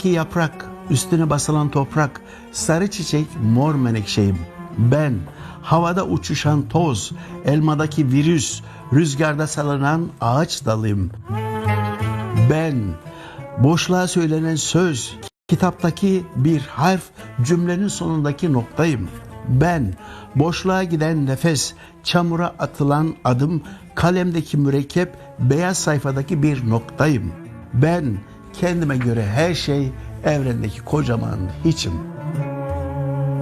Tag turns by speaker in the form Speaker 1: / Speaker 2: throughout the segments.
Speaker 1: Daldaki yaprak, üstüne basılan toprak, sarı çiçek, mor menekşeyim. Ben, havada uçuşan toz, elmadaki virüs, rüzgarda salınan ağaç dalıyım. Ben, boşluğa söylenen söz, kitaptaki bir harf, cümlenin sonundaki noktayım. Ben, boşluğa giden nefes, çamura atılan adım, kalemdeki mürekkep, beyaz sayfadaki bir noktayım. Ben, kendime göre her şey, evrendeki kocaman hiçim.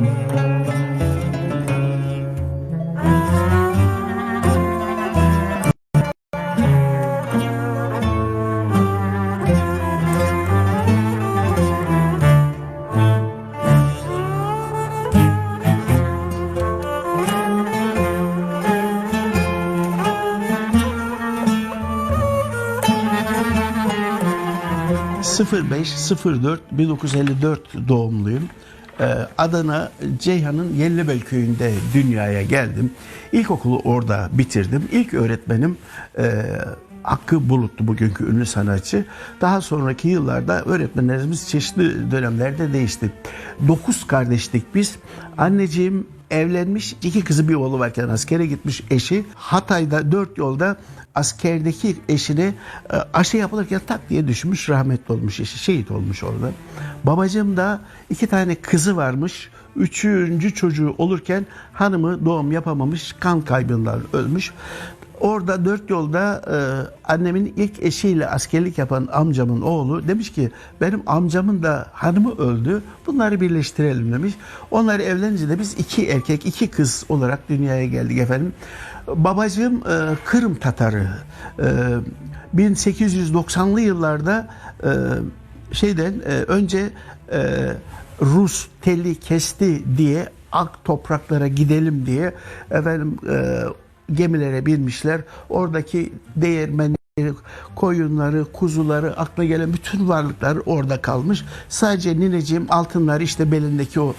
Speaker 1: ...05-04 1954 doğumluyum. Ee, Adana Ceyhan'ın Yellibel köyünde dünyaya geldim. İlkokulu orada bitirdim. İlk öğretmenim e, Hakkı Bulutlu bugünkü ünlü sanatçı. Daha sonraki yıllarda öğretmenlerimiz çeşitli dönemlerde değişti. Dokuz kardeşlik biz. Anneciğim evlenmiş, iki kızı bir oğlu varken askere gitmiş eşi. Hatay'da dört yolda askerdeki eşine e, aşı yapılırken tak diye düşmüş rahmetli olmuş eşi şehit olmuş orada. Babacığım da iki tane kızı varmış. Üçüncü çocuğu olurken hanımı doğum yapamamış kan kaybından ölmüş. Orada dört yolda e, annemin ilk eşiyle askerlik yapan amcamın oğlu demiş ki benim amcamın da hanımı öldü. Bunları birleştirelim demiş. Onları evlenince de biz iki erkek iki kız olarak dünyaya geldik efendim. Babacığım e, Kırım Tatarı. E, 1890'lı yıllarda e, şeyden e, önce e, Rus teli kesti diye ak topraklara gidelim diye efendim e, gemilere binmişler. Oradaki değirmenleri, koyunları, kuzuları, akla gelen bütün varlıklar orada kalmış. Sadece nineciğim altınları işte belindeki o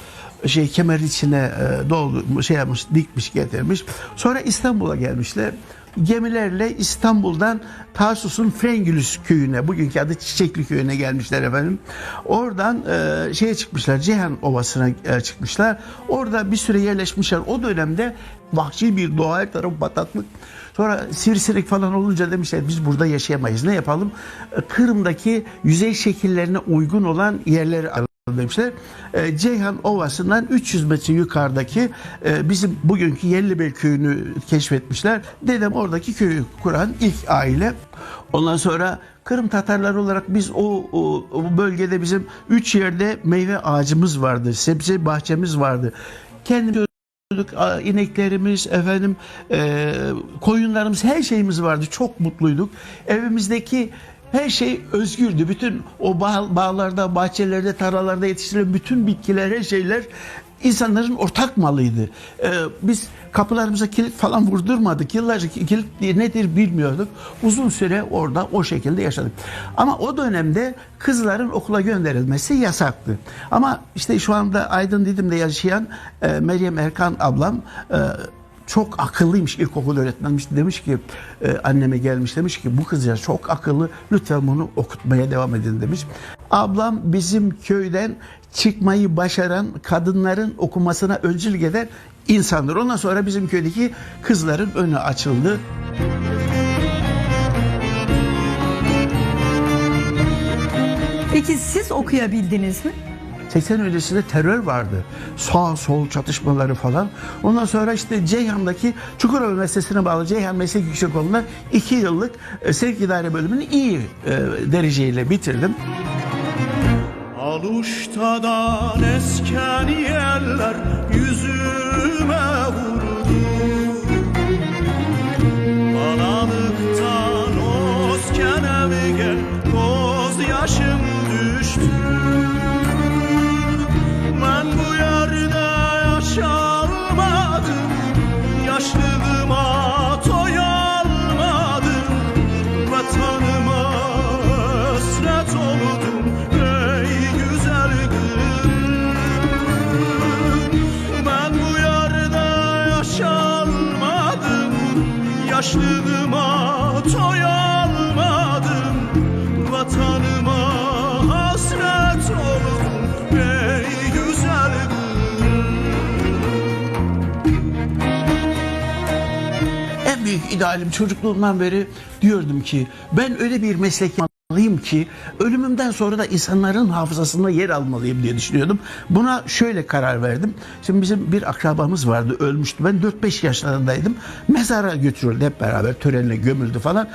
Speaker 1: şey kemer içine e, doldu şey yapmış, dikmiş, getirmiş. Sonra İstanbul'a gelmişler. Gemilerle İstanbul'dan Tarsus'un Frengülüs köyüne, bugünkü adı Çiçekli köyüne gelmişler efendim. Oradan e, şeye çıkmışlar, Ceyhan Ovası'na e, çıkmışlar. Orada bir süre yerleşmişler. O dönemde vahşi bir doğa her taraf bataklık. Sonra sivrisinek falan olunca demişler biz burada yaşayamayız. Ne yapalım? E, Kırım'daki yüzey şekillerine uygun olan yerleri arayalım demişler. E, Ceyhan Ovası'ndan 300 metre yukarıdaki e, bizim bugünkü Yellibel köyünü keşfetmişler. Dedem oradaki köyü kuran ilk aile. Ondan sonra Kırım Tatarları olarak biz o, o, o bölgede bizim üç yerde meyve ağacımız vardı. Sebze bahçemiz vardı. Kendimiz a- ineklerimiz, efendim e, koyunlarımız, her şeyimiz vardı. Çok mutluyduk. Evimizdeki her şey özgürdü. Bütün o bağ, bağlarda, bahçelerde, tarlalarda yetiştirilen bütün bitkiler, her şeyler insanların ortak malıydı. E, biz kapılarımıza kilit falan vurdurmadık. Yıllarca kilit nedir bilmiyorduk. Uzun süre orada o şekilde yaşadık. Ama o dönemde kızların okula gönderilmesi yasaktı. Ama işte şu anda Aydın Didim'de yaşayan e, Meryem Erkan ablam e, çok akıllıymış ilkokul öğretmenmiş demiş ki e, anneme gelmiş demiş ki bu kız ya çok akıllı lütfen bunu okutmaya devam edin demiş. Ablam bizim köyden çıkmayı başaran kadınların okumasına öncülük eden insandır. Ondan sonra bizim köydeki kızların önü açıldı.
Speaker 2: Peki siz okuyabildiniz mi?
Speaker 1: 80 öncesinde terör vardı. Sağ sol çatışmaları falan. Ondan sonra işte Ceyhan'daki Çukurova Üniversitesi'ne bağlı Ceyhan Meslek Yüksekokulu'nda 2 yıllık e, sevk idare bölümünü iyi e, dereceyle bitirdim.
Speaker 3: Aluştadan esken yerler yüzüme yaşlılığıma doyamadım Vatanıma hasret oldum ey güzel En
Speaker 1: büyük idealim çocukluğumdan beri diyordum ki ben öyle bir meslek yapmalıyım ki ölümümden sonra da insanların hafızasında yer almalıyım diye düşünüyordum. Buna şöyle karar verdim. Şimdi bizim bir akrabamız vardı ölmüştü. Ben 4-5 yaşlarındaydım. Mezara götürüldü hep beraber törenle gömüldü falan.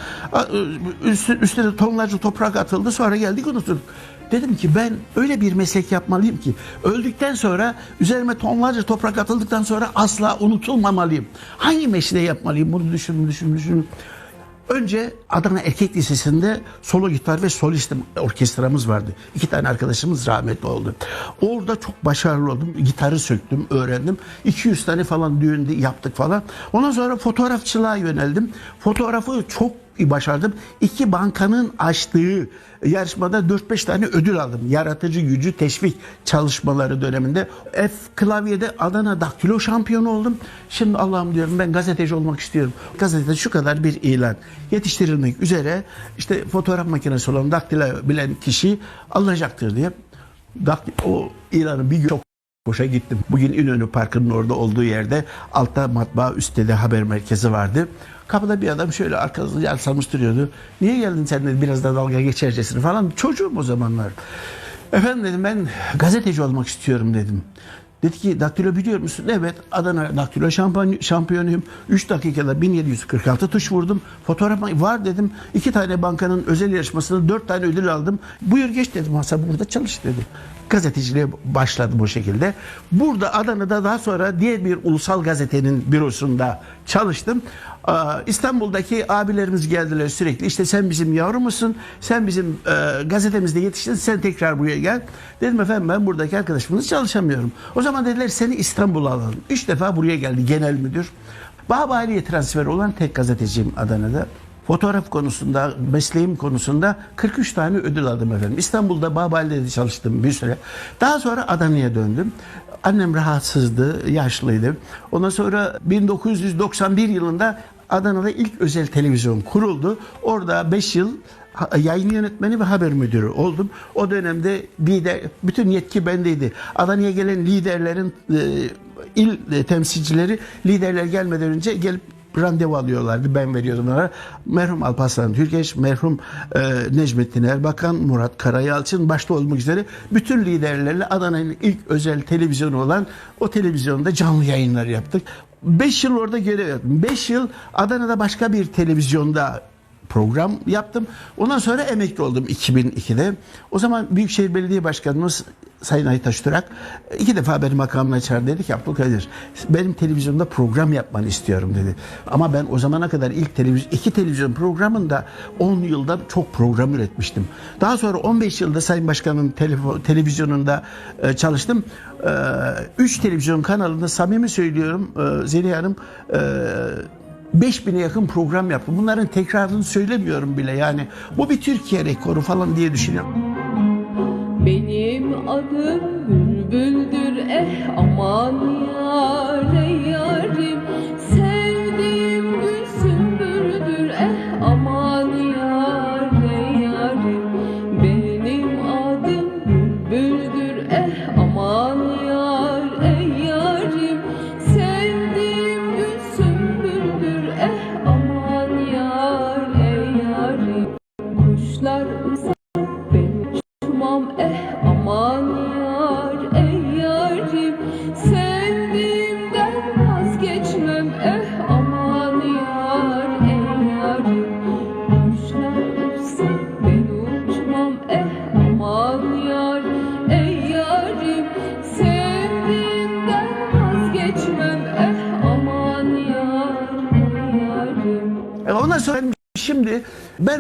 Speaker 1: Üstüne de tonlarca toprak atıldı sonra geldik unuttuk. Dedim ki ben öyle bir meslek yapmalıyım ki öldükten sonra üzerime tonlarca toprak atıldıktan sonra asla unutulmamalıyım. Hangi mesleği yapmalıyım bunu düşündüm düşündüm düşündüm. Önce Adana Erkek Lisesi'nde solo gitar ve solist orkestramız vardı. İki tane arkadaşımız rahmetli oldu. Orada çok başarılı oldum. Gitarı söktüm, öğrendim. 200 tane falan düğünde yaptık falan. Ondan sonra fotoğrafçılığa yöneldim. Fotoğrafı çok başardım. İki bankanın açtığı yarışmada 4-5 tane ödül aldım. Yaratıcı gücü teşvik çalışmaları döneminde. F klavyede Adana daktilo şampiyonu oldum. Şimdi Allah'ım diyorum ben gazeteci olmak istiyorum. Gazetede şu kadar bir ilan yetiştirilmek üzere işte fotoğraf makinesi olan daktilo bilen kişi alınacaktır diye. O ilanı bir çok Koşa gittim. Bugün İnönü Parkı'nın orada olduğu yerde altta matbaa üstte de haber merkezi vardı. Kapıda bir adam şöyle arkasında yalsamış duruyordu. Niye geldin sen dedi biraz da dalga geçercesine falan. Çocuğum o zamanlar. Efendim dedim ben gazeteci olmak istiyorum dedim. Dedi ki daktilo biliyor musun? Evet Adana daktilo şampiyon, şampiyonuyum. 3 dakikada 1746 tuş vurdum. Fotoğraf var dedim. İki tane bankanın özel yarışmasında 4 tane ödül aldım. Buyur geç dedim. Masa burada çalış dedi. Gazeteciliğe başladım bu şekilde. Burada Adana'da daha sonra diğer bir ulusal gazetenin bürosunda çalıştım. İstanbul'daki abilerimiz geldiler sürekli. İşte sen bizim yavrumuzsun. Sen bizim e, gazetemizde yetiştin. Sen tekrar buraya gel. Dedim efendim ben buradaki arkadaşımızla çalışamıyorum. O zaman dediler seni İstanbul'a alalım. Üç defa buraya geldi genel müdür. Babali'ye transfer olan tek gazeteciyim Adana'da. Fotoğraf konusunda, mesleğim konusunda 43 tane ödül aldım efendim. İstanbul'da Babali'de de çalıştım bir süre. Daha sonra Adana'ya döndüm. Annem rahatsızdı, yaşlıydı. Ondan sonra 1991 yılında Adana'da ilk özel televizyon kuruldu. Orada 5 yıl yayın yönetmeni ve haber müdürü oldum. O dönemde lider, bütün yetki bendeydi. Adana'ya gelen liderlerin e, il temsilcileri liderler gelmeden önce gelip randevu alıyorlardı. Ben veriyordum onlara. Merhum Alparslan Türkeş, merhum e, Necmettin Erbakan, Murat Karayalçın başta olmak üzere bütün liderlerle Adana'nın ilk özel televizyonu olan o televizyonda canlı yayınlar yaptık. 5 yıl orada görev yaptım. 5 yıl Adana'da başka bir televizyonda program yaptım. Ondan sonra emekli oldum 2002'de. O zaman Büyükşehir Belediye Başkanımız Sayın Aytaş Turak iki defa beni makamına çağırdı dedi ki Abdülkadir benim televizyonda program yapmanı istiyorum dedi. Ama ben o zamana kadar ilk televizyon iki televizyon programında 10 yılda çok program üretmiştim. Daha sonra 15 yılda Sayın Başkan'ın telefo- televizyonunda e, çalıştım. 3 televizyon kanalında samimi söylüyorum e, Zeliha Hanım e, 5000'e yakın program yaptım. Bunların tekrarını söylemiyorum bile yani. Bu bir Türkiye rekoru falan diye düşünüyorum.
Speaker 4: Benim adım bülbüldür eh aman yâre yarim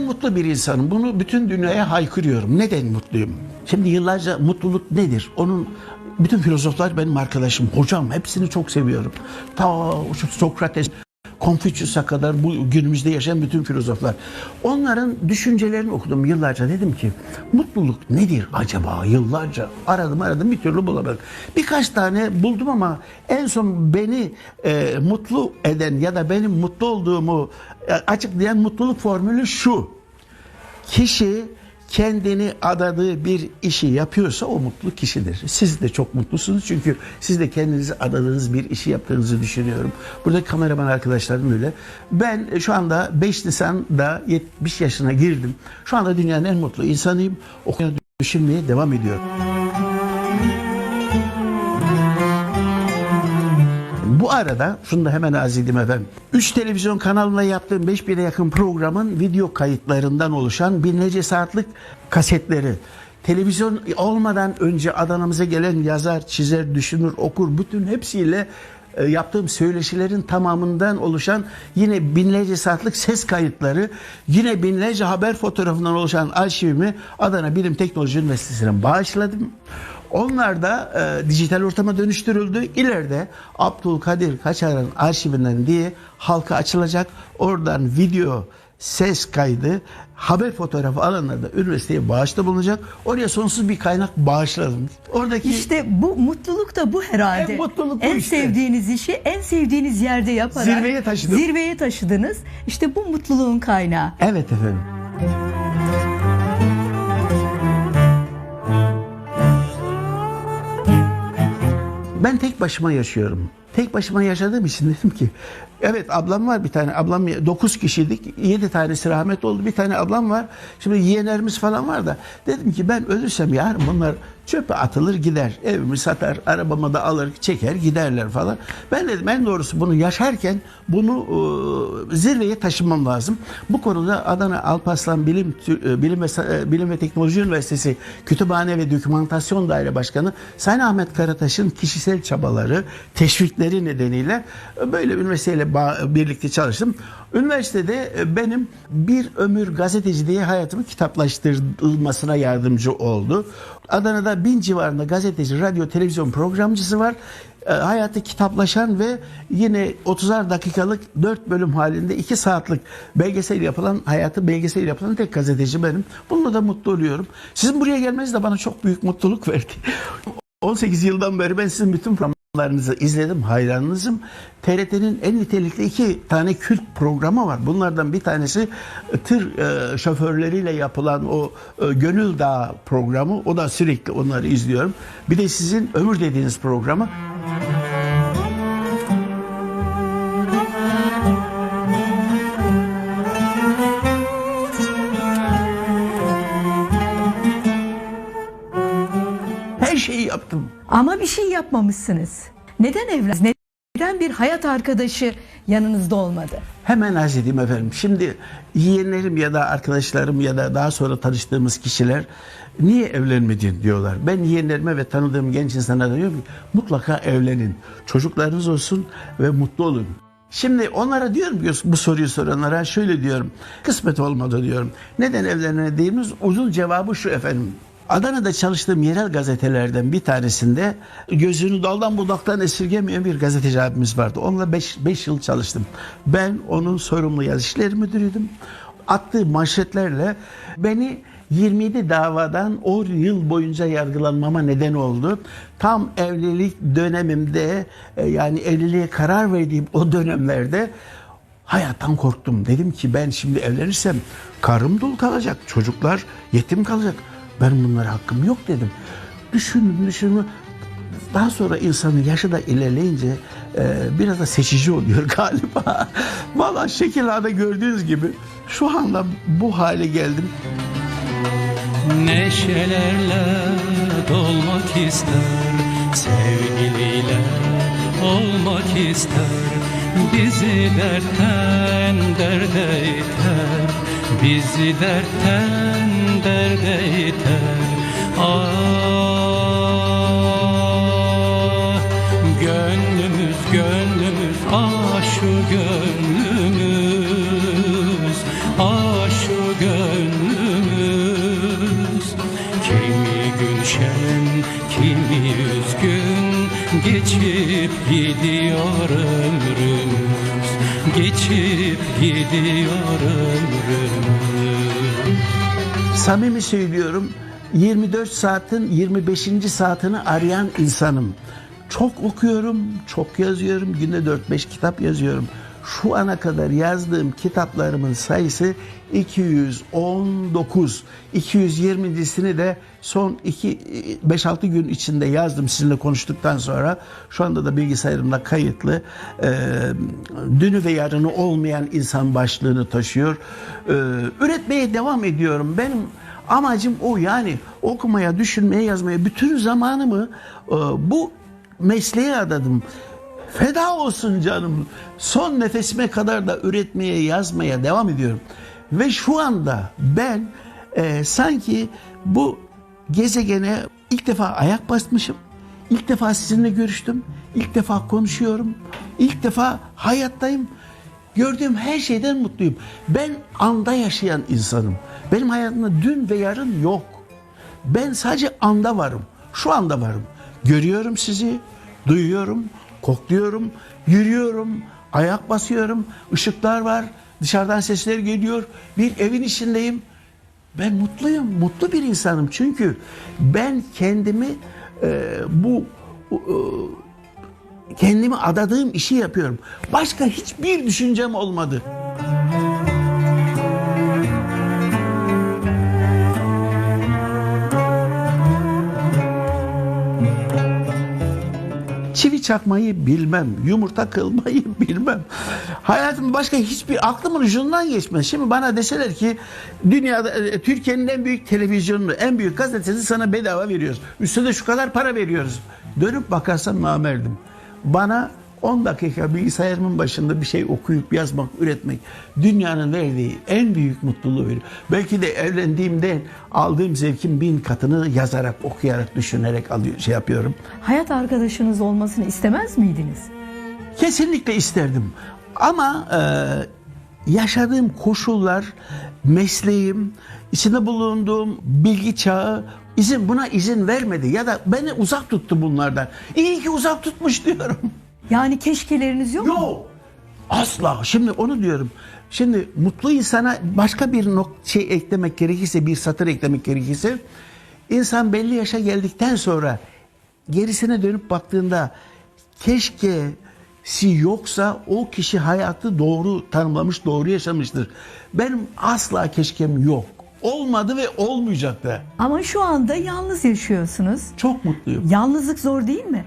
Speaker 1: mutlu bir insanım. Bunu bütün dünyaya haykırıyorum. Neden mutluyum? Şimdi yıllarca mutluluk nedir? Onun bütün filozoflar benim arkadaşım, hocam. Hepsini çok seviyorum. Ta Sokrates, Konfüçyüs'e kadar bu günümüzde yaşayan bütün filozoflar. Onların düşüncelerini okudum yıllarca. Dedim ki mutluluk nedir acaba? Yıllarca aradım aradım bir türlü bulamadım. Birkaç tane buldum ama en son beni e, mutlu eden ya da benim mutlu olduğumu e, açıklayan mutluluk formülü şu. Kişi kendini adadığı bir işi yapıyorsa o mutlu kişidir. Siz de çok mutlusunuz çünkü siz de kendinizi adadığınız bir işi yaptığınızı düşünüyorum. Burada kameraman arkadaşlarım öyle. Ben şu anda 5 Nisan'da 70 yaşına girdim. Şu anda dünyanın en mutlu insanıyım. Okuya düşünmeye devam ediyorum. Bu arada şunu da hemen arz edeyim efendim. 3 televizyon kanalına yaptığım 5000'e yakın programın video kayıtlarından oluşan binlerce saatlik kasetleri. Televizyon olmadan önce Adana'mıza gelen yazar, çizer, düşünür, okur bütün hepsiyle e, yaptığım söyleşilerin tamamından oluşan yine binlerce saatlik ses kayıtları, yine binlerce haber fotoğrafından oluşan arşivimi Adana Bilim Teknoloji Üniversitesi'ne bağışladım. Onlar da e, dijital ortama dönüştürüldü. İleride Abdülkadir Kaçar'ın arşivinden diye halka açılacak. Oradan video, ses kaydı, haber fotoğrafı alanları da üniversiteye bağışta bulunacak. Oraya sonsuz bir kaynak bağışladım. Oradaki
Speaker 2: İşte bu mutluluk da bu herhalde.
Speaker 1: En mutluluk bu
Speaker 2: En
Speaker 1: işte.
Speaker 2: sevdiğiniz işi en sevdiğiniz yerde yaparak
Speaker 1: Zirveye taşıdım.
Speaker 2: Zirveye taşıdınız. İşte bu mutluluğun kaynağı.
Speaker 1: Evet efendim. Ben tek başıma yaşıyorum. Tek başıma yaşadığım için dedim ki evet ablam var bir tane. Ablam 9 kişiydik. 7 tanesi rahmet oldu. Bir tane ablam var. Şimdi yeğenlerimiz falan var da. Dedim ki ben ölürsem yarın bunlar çöpe atılır gider. Evimi satar arabamı da alır çeker giderler falan. Ben dedim en doğrusu bunu yaşarken bunu e, zirveye taşımam lazım. Bu konuda Adana Alparslan Bilim e, Bilim ve, e, Bilim ve Teknoloji Üniversitesi Kütüphane ve Dokümantasyon Daire Başkanı Sayın Ahmet Karataş'ın kişisel çabaları, teşvikleri nedeniyle e, böyle üniversiteyle birlikte çalıştım. Üniversitede e, benim bir ömür gazeteci hayatımı kitaplaştırılmasına yardımcı oldu. Adana'da bin civarında gazeteci, radyo, televizyon programcısı var. E, hayatı kitaplaşan ve yine 30'ar dakikalık 4 bölüm halinde 2 saatlik belgesel yapılan, hayatı belgesel yapılan tek gazeteci benim. Bununla da mutlu oluyorum. Sizin buraya gelmeniz de bana çok büyük mutluluk verdi. 18 yıldan beri ben sizin bütün programlarınızı izledim, hayranınızım. TRT'nin en nitelikli iki tane kült programı var. Bunlardan bir tanesi e, tır e, şoförleriyle yapılan o e, Gönül Dağı programı. O da sürekli onları izliyorum. Bir de sizin Ömür dediğiniz programı. Yaptım.
Speaker 2: Ama bir şey yapmamışsınız. Neden evlendiniz? Neden bir hayat arkadaşı yanınızda olmadı?
Speaker 1: Hemen arz edeyim efendim. Şimdi yeğenlerim ya da arkadaşlarım ya da daha sonra tanıştığımız kişiler niye evlenmedin diyorlar. Ben yeğenlerime ve tanıdığım genç insanlara diyorum ki mutlaka evlenin. Çocuklarınız olsun ve mutlu olun. Şimdi onlara diyorum bu soruyu soranlara şöyle diyorum. Kısmet olmadı diyorum. Neden evlenmediğimiz uzun cevabı şu efendim. Adana'da çalıştığım yerel gazetelerden bir tanesinde gözünü daldan budaktan esirgemeyen bir gazeteci abimiz vardı. Onunla 5 yıl çalıştım. Ben onun sorumlu yazı işleri müdürüydüm. Attığı manşetlerle beni 27 davadan 10 yıl boyunca yargılanmama neden oldu. Tam evlilik dönemimde e, yani evliliğe karar verdiğim o dönemlerde hayattan korktum. Dedim ki ben şimdi evlenirsem karım dul kalacak, çocuklar yetim kalacak. Ben bunlara hakkım yok dedim. Düşündüm, düşündüm. Daha sonra insanın yaşı da ilerleyince e, biraz da seçici oluyor galiba. Valla şekil ağda gördüğünüz gibi şu anda bu hale geldim.
Speaker 5: Neşelerle dolmak ister Sevgiliyle olmak ister Bizi dertten derde iter Bizi dertten derde iter. Ah Gönlümüz gönlümüz ah şu gönlümüz ah şu gönlümüz. Kimi gün şen kimi üzgün geçip gidiyor ömrümüz Geçip gidiyor ömrümüz
Speaker 1: Samimi söylüyorum 24 saatin 25. saatini arayan insanım. Çok okuyorum, çok yazıyorum. Günde 4-5 kitap yazıyorum. Şu ana kadar yazdığım kitaplarımın sayısı 219. 220'sini de son 2 5-6 gün içinde yazdım sizinle konuştuktan sonra. Şu anda da bilgisayarımda kayıtlı. Ee, dünü ve yarını olmayan insan başlığını taşıyor. Ee, üretmeye devam ediyorum. Benim amacım o yani okumaya, düşünmeye, yazmaya bütün zamanımı e, bu mesleğe adadım. Feda olsun canım. Son nefesime kadar da üretmeye, yazmaya devam ediyorum. Ve şu anda ben e, sanki bu gezegene ilk defa ayak basmışım. İlk defa sizinle görüştüm. İlk defa konuşuyorum. İlk defa hayattayım. Gördüğüm her şeyden mutluyum. Ben anda yaşayan insanım. Benim hayatımda dün ve yarın yok. Ben sadece anda varım. Şu anda varım. Görüyorum sizi, duyuyorum, kokluyorum, yürüyorum, ayak basıyorum, ışıklar var, dışarıdan sesler geliyor. Bir evin içindeyim. Ben mutluyum, mutlu bir insanım. Çünkü ben kendimi e, bu e, kendimi adadığım işi yapıyorum. Başka hiçbir düşüncem olmadı. Çakmayı bilmem, yumurta kılmayı bilmem. Hayatım başka hiçbir aklımın ucundan geçmez. Şimdi bana deseler ki dünyada e, Türkiye'nin en büyük televizyonunu, en büyük gazetesi sana bedava veriyoruz. Üstüne şu kadar para veriyoruz. Dönüp bakarsam namerdim. Bana 10 dakika bilgisayarımın başında bir şey okuyup yazmak, üretmek dünyanın verdiği en büyük mutluluğu veriyor. Belki de evlendiğimde aldığım zevkin bin katını yazarak, okuyarak, düşünerek alıyor, şey yapıyorum.
Speaker 2: Hayat arkadaşınız olmasını istemez miydiniz?
Speaker 1: Kesinlikle isterdim. Ama e, yaşadığım koşullar, mesleğim, içinde bulunduğum bilgi çağı izin buna izin vermedi ya da beni uzak tuttu bunlardan. İyi ki uzak tutmuş diyorum.
Speaker 2: Yani keşkeleriniz yok mu?
Speaker 1: Yok. Asla. Şimdi onu diyorum. Şimdi mutlu insana başka bir nok şey eklemek gerekirse, bir satır eklemek gerekirse insan belli yaşa geldikten sonra gerisine dönüp baktığında keşkesi yoksa o kişi hayatı doğru tanımlamış, doğru yaşamıştır. Benim asla keşkem yok. Olmadı ve olmayacak da.
Speaker 2: Ama şu anda yalnız yaşıyorsunuz.
Speaker 1: Çok mutluyum.
Speaker 2: Yalnızlık zor değil mi?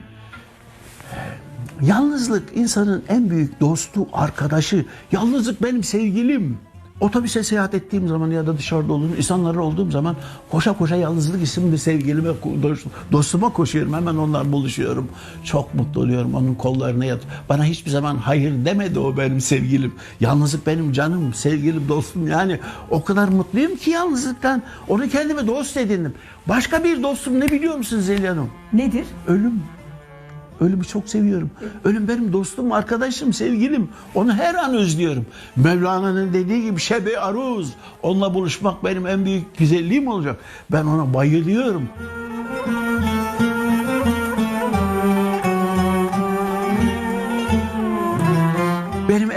Speaker 1: Yalnızlık insanın en büyük dostu, arkadaşı. Yalnızlık benim sevgilim. Otobüse seyahat ettiğim zaman ya da dışarıda olduğum insanlarla olduğum zaman koşa koşa yalnızlık isimli sevgilime, dost- dostuma koşuyorum. Hemen onlar buluşuyorum. Çok mutlu oluyorum. Onun kollarına yat. Bana hiçbir zaman hayır demedi o benim sevgilim. Yalnızlık benim canım, sevgilim, dostum. Yani o kadar mutluyum ki yalnızlıktan. Onu kendime dost edindim. Başka bir dostum ne biliyor musun Zeliha Hanım?
Speaker 2: Nedir?
Speaker 1: Ölüm. Ölümü çok seviyorum. Ölüm benim dostum, arkadaşım, sevgilim. Onu her an özlüyorum. Mevlana'nın dediği gibi şebe aruz. Onunla buluşmak benim en büyük güzelliğim olacak. Ben ona bayılıyorum.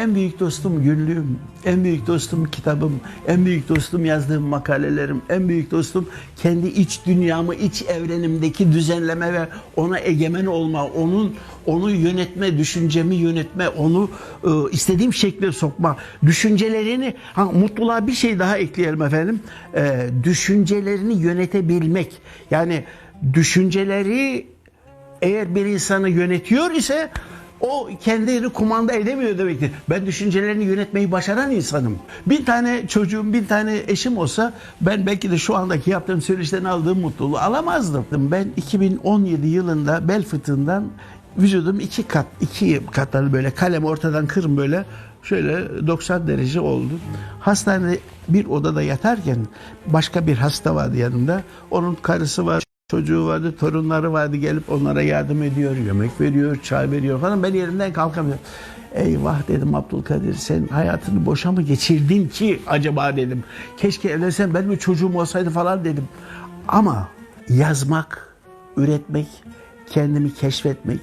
Speaker 1: En büyük dostum günlüğüm, en büyük dostum kitabım, en büyük dostum yazdığım makalelerim, en büyük dostum kendi iç dünyamı, iç evrenimdeki düzenleme ve ona egemen olma, onun onu yönetme, düşüncemi yönetme, onu e, istediğim şekle sokma, düşüncelerini, ha, mutluluğa bir şey daha ekleyelim efendim, E, düşüncelerini yönetebilmek, yani düşünceleri eğer bir insanı yönetiyor ise o kendini kumanda edemiyor demektir. Ben düşüncelerini yönetmeyi başaran insanım. Bir tane çocuğum, bir tane eşim olsa ben belki de şu andaki yaptığım söyleşten aldığım mutluluğu alamazdım. Ben 2017 yılında bel fıtığından vücudum iki kat, iki katları böyle kalem ortadan kırım böyle şöyle 90 derece oldu. Hastanede bir odada yatarken başka bir hasta vardı yanımda. Onun karısı var. Çocuğu vardı, torunları vardı gelip onlara yardım ediyor, yemek veriyor, çay veriyor falan. Ben yerimden kalkamıyorum. Eyvah dedim Abdülkadir sen hayatını boşa mı geçirdin ki acaba dedim. Keşke evlensen benim çocuğum olsaydı falan dedim. Ama yazmak, üretmek, kendimi keşfetmek,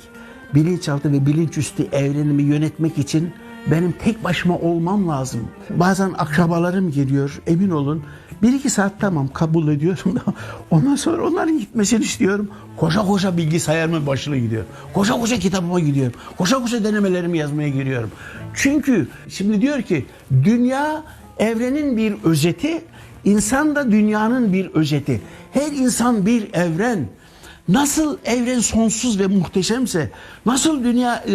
Speaker 1: bilinçaltı ve bilinçüstü evrenimi yönetmek için benim tek başıma olmam lazım. Bazen akrabalarım geliyor emin olun. Bir iki saat tamam kabul ediyorum da ondan sonra onların gitmesini istiyorum. Koşa koşa bilgisayarımın başına gidiyorum. Koşa koşa kitabıma gidiyorum. Koşa koşa denemelerimi yazmaya giriyorum. Çünkü şimdi diyor ki dünya evrenin bir özeti, insan da dünyanın bir özeti. Her insan bir evren. Nasıl evren sonsuz ve muhteşemse, nasıl dünya e,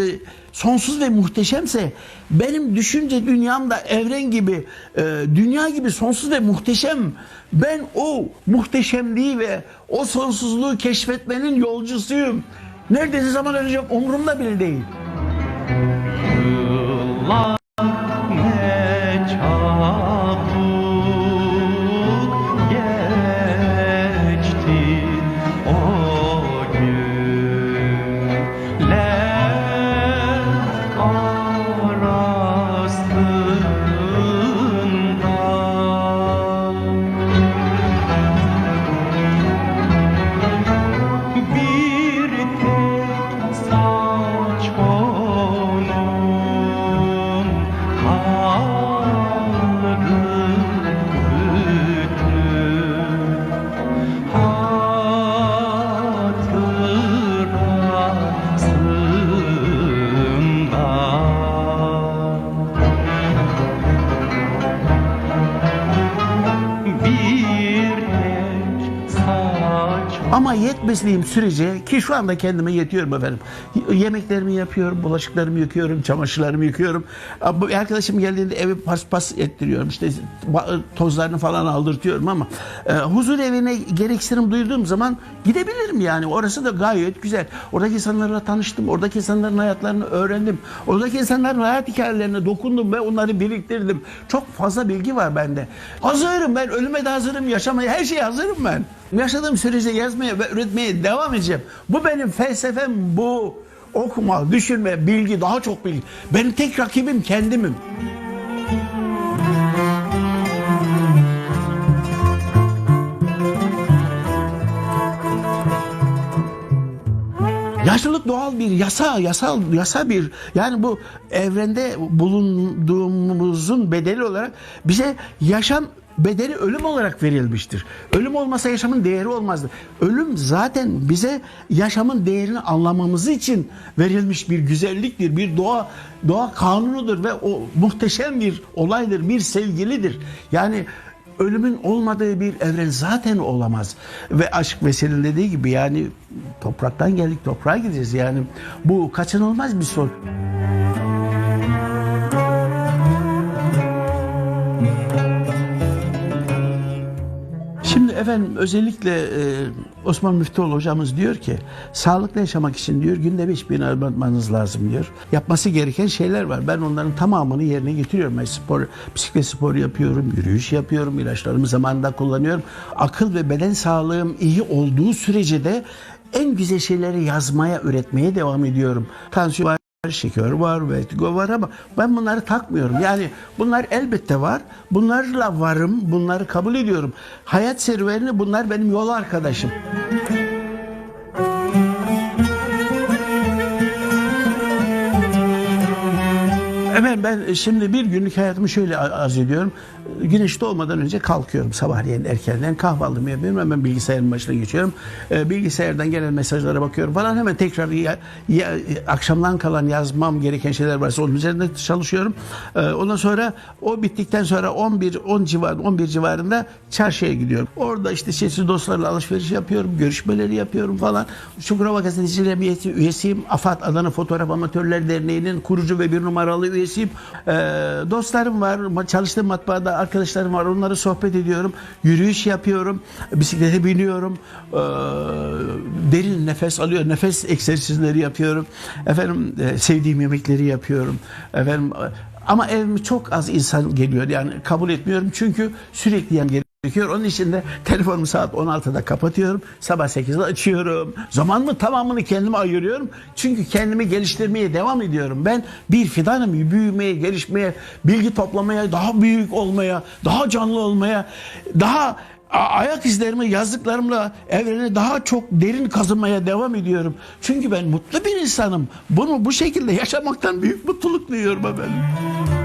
Speaker 1: sonsuz ve muhteşemse, benim düşünce dünyam da evren gibi, e, dünya gibi sonsuz ve muhteşem. Ben o muhteşemliği ve o sonsuzluğu keşfetmenin yolcusuyum. Neredeyse zaman öleceğim umurumda bile değil. Sürece ki şu anda kendime yetiyorum efendim. Yemeklerimi yapıyorum, bulaşıklarımı yıkıyorum, çamaşırlarımı yıkıyorum. Bu arkadaşım geldiğinde evi paspas ettiriyorum. İşte ba- tozlarını falan aldırtıyorum ama e, huzur evine gereksinim duyduğum zaman gidebilirim yani. Orası da gayet güzel. Oradaki insanlarla tanıştım. Oradaki insanların hayatlarını öğrendim. Oradaki insanların hayat hikayelerine dokundum ve onları biriktirdim. Çok fazla bilgi var bende. Hazırım ben. Ölüme de hazırım. Yaşamaya her şeye hazırım ben. Yaşadığım sürece yazmaya ve üretmeye devam edeceğim. Bu benim felsefem bu. Okuma, düşünme, bilgi, daha çok bilgi. Benim tek rakibim kendimim. Yaşlılık doğal bir yasa, yasal yasa bir yani bu evrende bulunduğumuzun bedeli olarak bize yaşam bedeli ölüm olarak verilmiştir. Ölüm olmasa yaşamın değeri olmazdı. Ölüm zaten bize yaşamın değerini anlamamız için verilmiş bir güzelliktir, bir doğa doğa kanunudur ve o muhteşem bir olaydır, bir sevgilidir. Yani ölümün olmadığı bir evren zaten olamaz. Ve aşk Vesel'in dediği gibi yani topraktan geldik toprağa gideceğiz. Yani bu kaçınılmaz bir soru. Efendim özellikle e, Osman Müftüoğlu hocamız diyor ki sağlıklı yaşamak için diyor günde 5000 adım atmanız lazım diyor. Yapması gereken şeyler var. Ben onların tamamını yerine getiriyorum. Ben spor, bisiklet sporu yapıyorum, yürüyüş yapıyorum, ilaçlarımı zamanında kullanıyorum. Akıl ve beden sağlığım iyi olduğu sürece de en güzel şeyleri yazmaya, üretmeye devam ediyorum. Tansiyon şeker var, vertigo var ama ben bunları takmıyorum. Yani bunlar elbette var. Bunlarla varım, bunları kabul ediyorum. Hayat serüveni bunlar benim yol arkadaşım. Hemen ben şimdi bir günlük hayatımı şöyle arz ediyorum. Güneş doğmadan önce kalkıyorum sabahleyin erkenden kahvaltımı yapıyorum hemen bilgisayarın başına geçiyorum. Ee, bilgisayardan gelen mesajlara bakıyorum falan hemen tekrar ya, ya- akşamdan kalan yazmam gereken şeyler varsa onun üzerinde çalışıyorum. Ee, ondan sonra o bittikten sonra 11 10 civar 11 civarında çarşıya gidiyorum. Orada işte çeşitli dostlarla alışveriş yapıyorum, görüşmeleri yapıyorum falan. Çukurova Gazeteciler üyesiyim. AFAD Adana Fotoğraf Amatörler Derneği'nin kurucu ve bir numaralı üyesiyim. Ee, dostlarım var, çalıştığım matbaada arkadaşlarım var. Onları sohbet ediyorum. Yürüyüş yapıyorum. Bisiklete biniyorum. Ee, derin nefes alıyor. Nefes egzersizleri yapıyorum. Efendim e, sevdiğim yemekleri yapıyorum. Efendim e, ama evime çok az insan geliyor. Yani kabul etmiyorum. Çünkü sürekli yem gerekiyor. Onun için de telefonumu saat 16'da kapatıyorum. Sabah 8'de açıyorum. Zamanımı tamamını kendime ayırıyorum. Çünkü kendimi geliştirmeye devam ediyorum. Ben bir fidanım. Büyümeye, gelişmeye, bilgi toplamaya, daha büyük olmaya, daha canlı olmaya, daha ayak izlerimi yazdıklarımla evreni daha çok derin kazınmaya devam ediyorum. Çünkü ben mutlu bir insanım. Bunu bu şekilde yaşamaktan büyük mutluluk duyuyorum efendim.